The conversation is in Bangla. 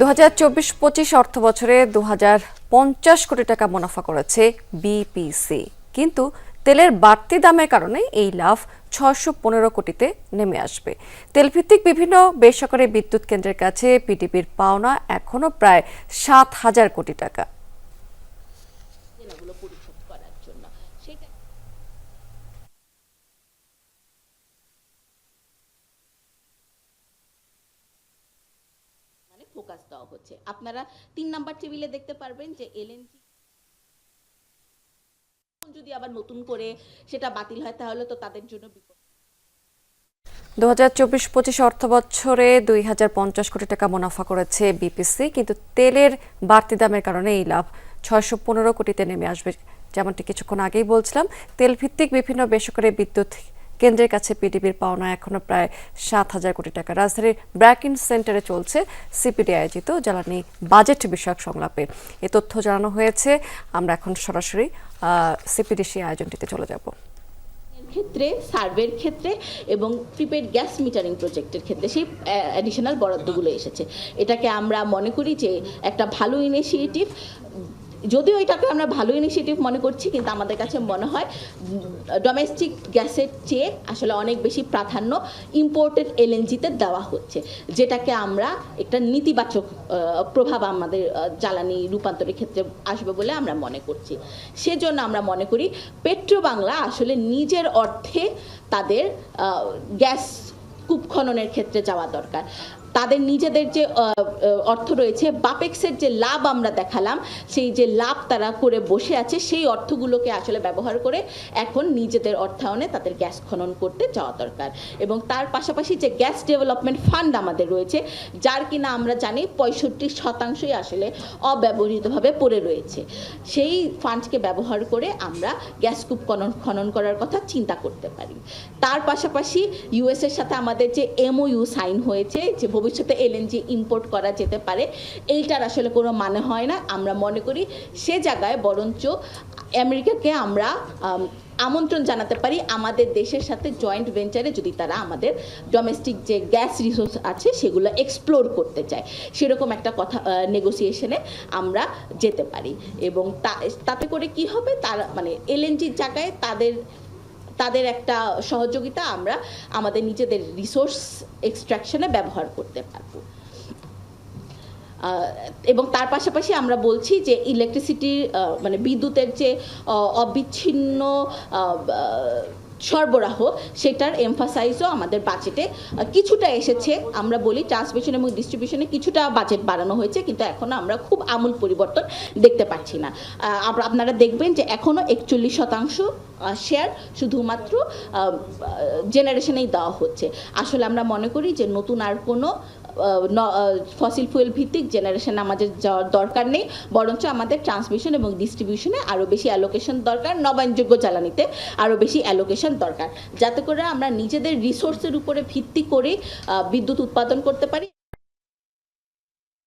দু হাজার চব্বিশ পঁচিশ অর্থ বছরে দু হাজার পঞ্চাশ কোটি টাকা মুনাফা করেছে বিপিসি। কিন্তু তেলের বাড়তি দামের কারণে এই লাভ ছশো পনেরো কোটিতে নেমে আসবে। তেলভিত্তিক বিভিন্ন বেসরকারি বিদ্যুৎ কেন্দ্রের কাছে পিডিবির পাওনা এখনও প্রায় সাত হাজার কোটি টাকা জেলাগুলো পরিশোধ করার জন্য সেটা মানে ফোকাস দেওয়া হচ্ছে। আপনারা তিন নাম্বার টেবিলে দেখতে পারবেন যে এলএনজি যদি আবার নতুন করে সেটা বাতিল হয়, তাহলে তো তাদের জন্য বিপদ। দু হাজার চব্বিশ পঁচিশ অর্থ বছরে দুই হাজার পঞ্চাশ কোটি টাকা মুনাফা করেছে বিপিসি, কিন্তু তেলের বাড়তি দামের কারণে এই লাভ ছয়শো পনেরো কোটিতে নেমে আসবে। যেমনটি কিছুক্ষণ আগেই বলছিলাম তেল ভিত্তিক বিভিন্ন বেসরকারি বিদ্যুৎ কেন্দ্রের কাছে পিডিবির পাওনা এখনও প্রায় সাত হাজার কোটি টাকা। রাজধানীর ব্র্যাকিন সেন্টারে চলছে সিপিডি আয়োজিত জ্বালানি বাজেট বিষয়ক সংলাপে। এ তথ্য জানানো হয়েছে। আমরা এখন সরাসরি সিপিডি সিপিডিসি আয়োজনটিতে চলে যাব। ক্ষেত্রে, সার্ভের ক্ষেত্রে এবং প্রিপেড গ্যাস মিটারিং প্রজেক্টের ক্ষেত্রে সেই অ্যাডিশনাল বরাদ্দগুলো এসেছে। এটাকে আমরা মনে করি যে একটা ভালো ইনিশিয়েটিভ যদিও এটাকে আমরা ভালো ইনিশিয়েটিভ মনে করছি, কিন্তু আমাদের কাছে মনে হয় ডোমেস্টিক গ্যাসের চেয়ে আসলে অনেক বেশি প্রাধান্য ইম্পোর্টেড এলএনজিতে দেওয়া হচ্ছে, যেটাকে আমরা একটা নেতিবাচক প্রভাব আমাদের জ্বালানি রূপান্তরের ক্ষেত্রে আসবে বলে আমরা মনে করছি। সেজন্য আমরা মনে করি পেট্রো বাংলা আসলে নিজের অর্থে তাদের গ্যাস কূপ খননের ক্ষেত্রে যাওয়া দরকার। তাদের নিজেদের যে অর্থ রয়েছে, বাপেক্সের যে লাভ আমরা দেখালাম, সেই যে লাভ তারা করে বসে আছে, সেই অর্থগুলোকে আসলে ব্যবহার করে এখন নিজেদের অর্থায়নে তাদের গ্যাস খনন করতে যাওয়া দরকার। এবং তার পাশাপাশি যে গ্যাস ডেভেলপমেন্ট ফান্ড আমাদের রয়েছে, যার কিনা আমরা জানি পঁয়ষট্টি শতাংশই আসলে অব্যবহৃতভাবে পড়ে রয়েছে। সেই ফান্ডকে ব্যবহার করে আমরা গ্যাস কূপ খনন খনন করার কথা চিন্তা করতে পারি। তার পাশাপাশি ইউএসের সাথে আমাদের যে এমওইউ সাইন হয়েছে, যে ভবিষ্যতে এলএনজি ইম্পোর্ট করা যেতে পারে। এইটার আসলে কোনো মানে হয় না। আমরা মনে করি সে জায়গায় বরঞ্চ আমেরিকাকে আমরা আমন্ত্রণ জানাতে পারি আমাদের দেশের সাথে জয়েন্ট ভেঞ্চারে যদি তারা আমাদের ডোমেস্টিক যে গ্যাস রিসোর্স আছে সেগুলো এক্সপ্লোর করতে চায়। সেরকম একটা কথা নেগোসিয়েশনে আমরা যেতে পারি। এবং তাতে করে কি হবে? তার মানে এলএনজির জায়গায় তাদের তাদের একটা সহযোগিতা আমরা আমাদের নিজেদের রিসোর্স এক্সট্রাকশনে ব্যবহার করতে পারব। এবং তার পাশাপাশি আমরা বলছি যে ইলেকট্রিসিটির মানে বিদ্যুতের যে অবিচ্ছিন্ন সরবরাহ, সেটার এমফাসাইজও আমাদের বাজেটে কিছুটা এসেছে। আমরা বলি ট্রান্সমিশন এবং ডিস্ট্রিবিউশনে কিছুটা বাজেট বাড়ানো হয়েছে, কিন্তু এখনও আমরা খুব আমূল পরিবর্তন দেখতে পাচ্ছি না। আপনারা দেখবেন যে এখনও একচল্লিশ শতাংশ শেয়ার শুধুমাত্র জেনারেশনেই দেওয়া হচ্ছে। আসলে আমরা মনে করি যে নতুন আর কোনো ফসিল ফুয়েল ভিত্তিক জেনারেশন আমাদের যাওয়ার দরকার নেই, বরঞ্চ আমাদের ট্রান্সমিশন এবং ডিস্ট্রিবিউশনে আরও বেশি অ্যালোকেশন দরকার, নবায়নযোগ্য জ্বালানিতে আরও বেশি অ্যালোকেশন দরকার, যাতে করে আমরা নিজেদের রিসোর্সের উপরে ভিত্তি করে বিদ্যুৎ উৎপাদন করতে পারি।